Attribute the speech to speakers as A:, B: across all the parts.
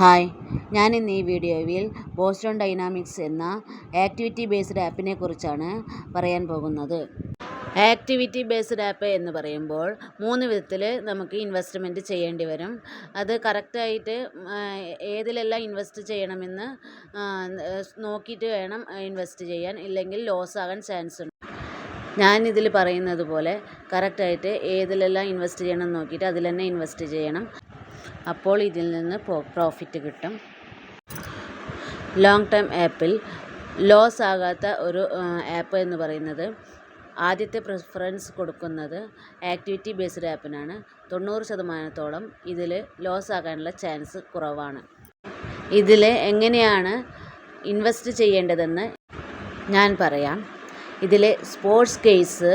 A: Hi. ഞാൻ ഇന്ന് ഈ വീഡിയോയിൽ ബോസ്റ്റൺ ഡൈനാമിക്സ് എന്ന ആക്ടിവിറ്റി ബേസ്ഡ് ആപ്പിനെ കുറിച്ചാണ് പറയാൻ പോകുന്നത്. ആക്ടിവിറ്റി ബേസ്ഡ് ആപ്പ് എന്ന് പറയുമ്പോൾ മൂന്ന് വിധത്തിൽ നമുക്ക് ഇൻവെസ്റ്റ്മെന്റ് ചെയ്യേണ്ടി വരും. അത് കറക്റ്റായിട്ട് ഏതിലെല്ലാം ഇൻവെസ്റ്റ് ചെയ്യണമെന്ന് നോക്കിയിട്ട് വേണം ഇൻവെസ്റ്റ് ചെയ്യാൻ. ഇല്ലെങ്കിൽ ലോസ് ആകാൻ ചാൻസ് ഉണ്ട്. ഞാനിതിൽ പറയുന്നത് പോലെ കറക്റ്റായിട്ട് ഏതിലെല്ലാം ഇൻവെസ്റ്റ് ചെയ്യണം നോക്കിയിട്ട് അതിൽ തന്നെ ഇൻവെസ്റ്റ് ചെയ്യണം. അപ്പോൾ ഇതിൽ നിന്ന് പ്രോഫിറ്റ് കിട്ടും. ലോങ് ടേം ആപ്പിൽ ലോസ് ആകാത്ത ഒരു ആപ്പ് എന്ന് പറയുന്നത് ആദ്യത്തെ പ്രിഫറൻസ് കൊടുക്കുന്നത് ആക്ടിവിറ്റി ബേസ്ഡ് ആപ്പിനാണ് തൊണ്ണൂറ് ശതമാനത്തോളം ഇതിൽ ലോസ് ആകാനുള്ള ചാൻസ് കുറവാണ്. ഇതിൽ എങ്ങനെയാണ് ഇൻവെസ്റ്റ് ചെയ്യേണ്ടതെന്ന് ഞാൻ പറയാം. ഇതിൽ സ്പോർട്സ് കേസ്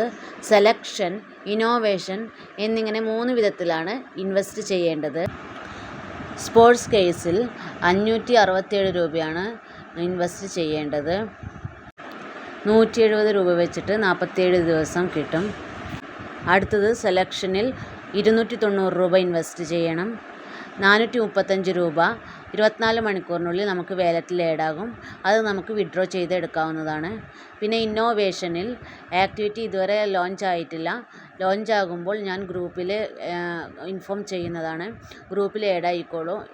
A: സെലക്ഷൻ ഇന്നോവേഷൻ എന്നിങ്ങനെ മൂന്ന് വിധത്തിലാണ് ഇൻവെസ്റ്റ് ചെയ്യേണ്ടത്. സ്പോർട്സ് കേസിൽ അഞ്ഞൂറ്റി അറുപത്തിയേഴ് രൂപയാണ് ഇൻവെസ്റ്റ് ചെയ്യേണ്ടത്. നൂറ്റി എഴുപത് രൂപ വെച്ചിട്ട് നാൽപ്പത്തിയേഴ് ദിവസം കിട്ടും. അടുത്തത് സെലക്ഷനിൽ ഇരുന്നൂറ്റി തൊണ്ണൂറ് രൂപ ഇൻവെസ്റ്റ് ചെയ്യണം. നാനൂറ്റി മുപ്പത്തഞ്ച് രൂപ ഇരുപത്തിനാല് മണിക്കൂറിനുള്ളിൽ നമുക്ക് വാലറ്റിൽ ആഡാകും അത് നമുക്ക് വിഡ്രോ ചെയ്ത് എടുക്കാവുന്നതാണ്. പിന്നെ ഇന്നോവേഷനിൽ ആക്ടിവിറ്റി ഇതുവരെ ലോഞ്ച് ആയിട്ടില്ല. ലോഞ്ച് ആകുമ്പോൾ ഞാൻ ഗ്രൂപ്പിൽ ഇൻഫോം ചെയ്യുന്നതാണ്. ഗ്രൂപ്പിൽ ആഡ്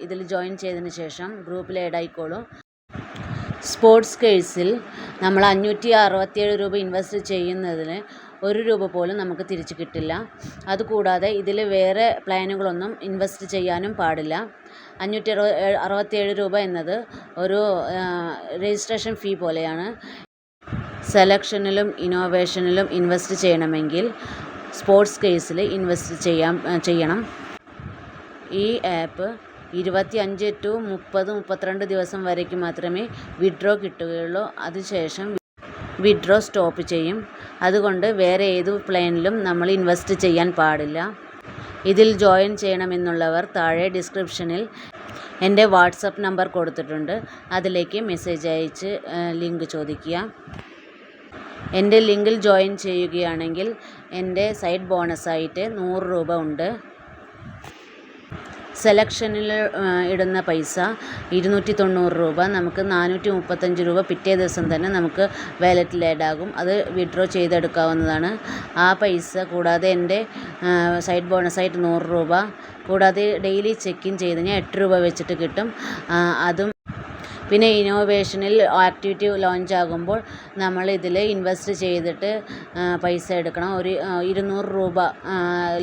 A: ഇതിൽ ജോയിൻ ചെയ്തതിന് ശേഷം ഗ്രൂപ്പിൽ ആഡ് സ്പോർട്സ് കേഴ്സിൽ നമ്മൾ അഞ്ഞൂറ്റി അറുപത്തിയേഴ് രൂപ ഇൻവെസ്റ്റ് ചെയ്യുന്നതിന് ഒരു രൂപ പോലും നമുക്ക് തിരിച്ച് കിട്ടില്ല. അതുകൂടാതെ ഇതിൽ വേറെ പ്ലാനുകളൊന്നും ഇൻവെസ്റ്റ് ചെയ്യാനും പാടില്ല. അഞ്ഞൂറ്റി അറുപ അറുപത്തിയേഴ് രൂപ എന്നത് ഒരു രജിസ്ട്രേഷൻ ഫീ പോലെയാണ്. സെലക്ഷനിലും ഇന്നോവേഷനിലും ഇൻവെസ്റ്റ് ചെയ്യണമെങ്കിൽ സ്പോർട്സ് കേസിൽ ഇൻവെസ്റ്റ് ചെയ്യാം ചെയ്യണം. ഈ ആപ്പ് ഇരുപത്തി അഞ്ച് ടു മുപ്പത് മുപ്പത്തിരണ്ട് ദിവസം വരേക്ക് മാത്രമേ വിഡ്രോ കിട്ടുകയുള്ളൂ. അതിനുശേഷം വിഡ്രോ സ്റ്റോപ്പ് ചെയ്യും. അതുകൊണ്ട് വേറെ ഏത് പ്ലാനിലും നമ്മൾ ഇൻവെസ്റ്റ് ചെയ്യാൻ പാടില്ല. ഇതിൽ ജോയിൻ ചെയ്യണമെന്നുള്ളവർ താഴെ ഡിസ്ക്രിപ്ഷനിൽ എന്റെ വാട്സപ്പ് നമ്പർ കൊടുത്തിട്ടുണ്ട്. അതിലേക്ക് മെസ്സേജ് അയച്ച് ലിങ്ക് ചോദിക്കുക. എന്റെ ലിങ്കിൽ ജോയിൻ ചെയ്യുകയാണെങ്കിൽ എന്റെ സൈഡ് ബോണസായിട്ട് നൂറ് രൂപ ഉണ്ട്. സെലക്ഷനിൽ ഇടുന്ന പൈസ ഇരുന്നൂറ്റി തൊണ്ണൂറ് രൂപ. നമുക്ക് നാനൂറ്റി മുപ്പത്തഞ്ച് രൂപ പിറ്റേ ദിവസം തന്നെ നമുക്ക് വാലറ്റിൽ ആഡാകും. അത് വിഡ്രോ ചെയ്തെടുക്കാവുന്നതാണ്. ആ പൈസ കൂടാതെ എന്റെ സൈഡ് ബോണസായിട്ട് നൂറ് രൂപ. കൂടാതെ ഡെയിലി ചെക്കിൻ ചെയ്ത് കഴിഞ്ഞാൽ എട്ട് രൂപ വെച്ചിട്ട് കിട്ടും. അതും പിന്നെ ഇന്നോവേഷനിൽ ആക്ടിവിറ്റി ലോഞ്ച് ആകുമ്പോൾ നമ്മൾ ഇതിൽ ഇൻവെസ്റ്റ് ചെയ്തിട്ട് പൈസ എടുക്കണം. ഒരു ഇരുന്നൂറ് രൂപ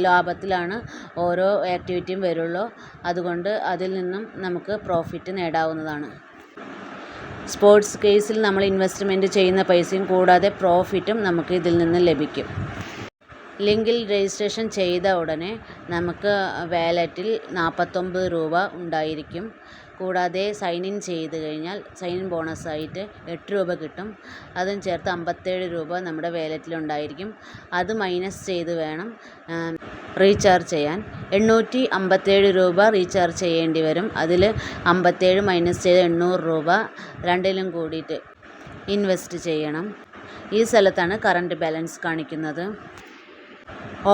A: ലാഭത്തിലാണ് ഓരോ ആക്ടിവിറ്റിയും വരുള്ളൂ. അതുകൊണ്ട് അതിൽ നിന്നും നമുക്ക് പ്രോഫിറ്റ് നേടാവുന്നതാണ്. സ്പോർട്സ് കേസിൽ നമ്മൾ ഇൻവെസ്റ്റ്മെന്റ് ചെയ്യുന്ന പൈസയും കൂടാതെ പ്രോഫിറ്റും നമുക്ക് ഇതിൽ നിന്ന് ലഭിക്കും. ലിങ്കിൽ രജിസ്ട്രേഷൻ ചെയ്ത ഉടനെ നമുക്ക് വാലറ്റിൽ നാൽപ്പത്തൊമ്പത് രൂപ ഉണ്ടായിരിക്കും. കൂടാതെ സൈൻ ഇൻ ചെയ്ത് കഴിഞ്ഞാൽ സൈൻ ഇൻ ബോണസായിട്ട് എട്ട് രൂപ കിട്ടും. അതും ചേർത്ത് അമ്പത്തേഴ് രൂപ നമ്മുടെ വാലറ്റിലുണ്ടായിരിക്കും അത് മൈനസ് ചെയ്ത് വേണം റീചാർജ് ചെയ്യാൻ. എണ്ണൂറ്റി അമ്പത്തേഴ് രൂപ റീചാർജ് ചെയ്യേണ്ടി വരും. അതിൽ അമ്പത്തേഴ് മൈനസ് ചെയ്ത് എണ്ണൂറ് രൂപ രണ്ടിലും കൂടിയിട്ട് ഇൻവെസ്റ്റ് ചെയ്യണം. ഈ സ്ഥലത്താണ് കറണ്ട് ബാലൻസ് കാണിക്കുന്നത്.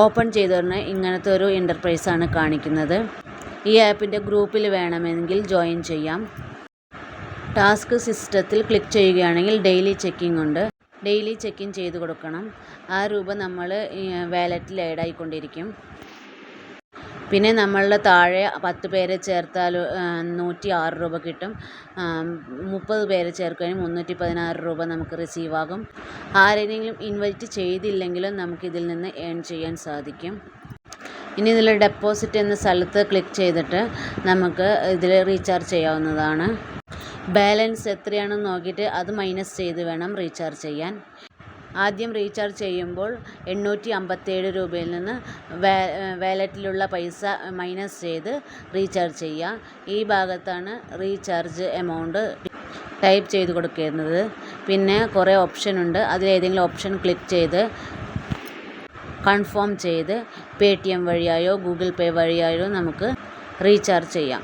A: ഓപ്പൺ ചെയ്തുടനെ ഇങ്ങനത്തെ ഒരു ഇന്റർപ്രൈസാണ് കാണിക്കുന്നത്. ഈ ആപ്പിന്റെ ഗ്രൂപ്പിൽ വേണമെങ്കിൽ ജോയിൻ ചെയ്യാം. ടാസ്ക് സിസ്റ്റത്തിൽ ക്ലിക്ക് ചെയ്യുകയാണെങ്കിൽ ഡെയിലി ചെക്കിംഗ് ഉണ്ട്. ഡെയിലി ചെക്കിൻ ചെയ്ത് കൊടുക്കണം. ആ രൂപ നമ്മൾ വാലറ്റിൽ ഏഡായിക്കൊണ്ടിരിക്കും പിന്നെ നമ്മളുടെ താഴെ പത്ത് പേരെ ചേർത്താൽ നൂറ്റി ആറ് രൂപ കിട്ടും. മുപ്പത് പേരെ ചേർക്കുകയാണെങ്കിൽ മുന്നൂറ്റി പതിനാറ് രൂപ നമുക്ക് റിസീവ് ആകും. ആരെങ്കിലും ഇൻവൈറ്റ് ചെയ്തില്ലെങ്കിലും നമുക്കിതിൽ നിന്ന് ഏൺ ചെയ്യാൻ സാധിക്കും. ഇനി ഇതിൽ ഡെപ്പോസിറ്റ് എന്ന സ്ഥലത്ത് ക്ലിക്ക് ചെയ്തിട്ട് നമുക്ക് ഇതിൽ റീചാർജ് ചെയ്യാവുന്നതാണ്. ബാലൻസ് എത്രയാണെന്ന് നോക്കിയിട്ട് അത് മൈനസ് ചെയ്ത് വേണം റീചാർജ് ചെയ്യാൻ. ആദ്യം റീചാർജ് ചെയ്യുമ്പോൾ എണ്ണൂറ്റി അമ്പത്തേഴ് രൂപയിൽ നിന്ന് വാലറ്റിലുള്ള പൈസ മൈനസ് ചെയ്ത് റീചാർജ് ചെയ്യുക. ഈ ഭാഗത്താണ് റീചാർജ് എമൗണ്ട് ടൈപ്പ് ചെയ്ത് കൊടുക്കുന്നത് പിന്നെ കുറേ ഓപ്ഷൻ ഉണ്ട്. അതിലേതെങ്കിലും ഓപ്ഷൻ ക്ലിക്ക് ചെയ്ത് കൺഫേം ചെയ്ത് പേ ടി എം വഴിയായോ ഗൂഗിൾ പേ വഴിയായോ നമുക്ക് റീചാർജ് ചെയ്യാം.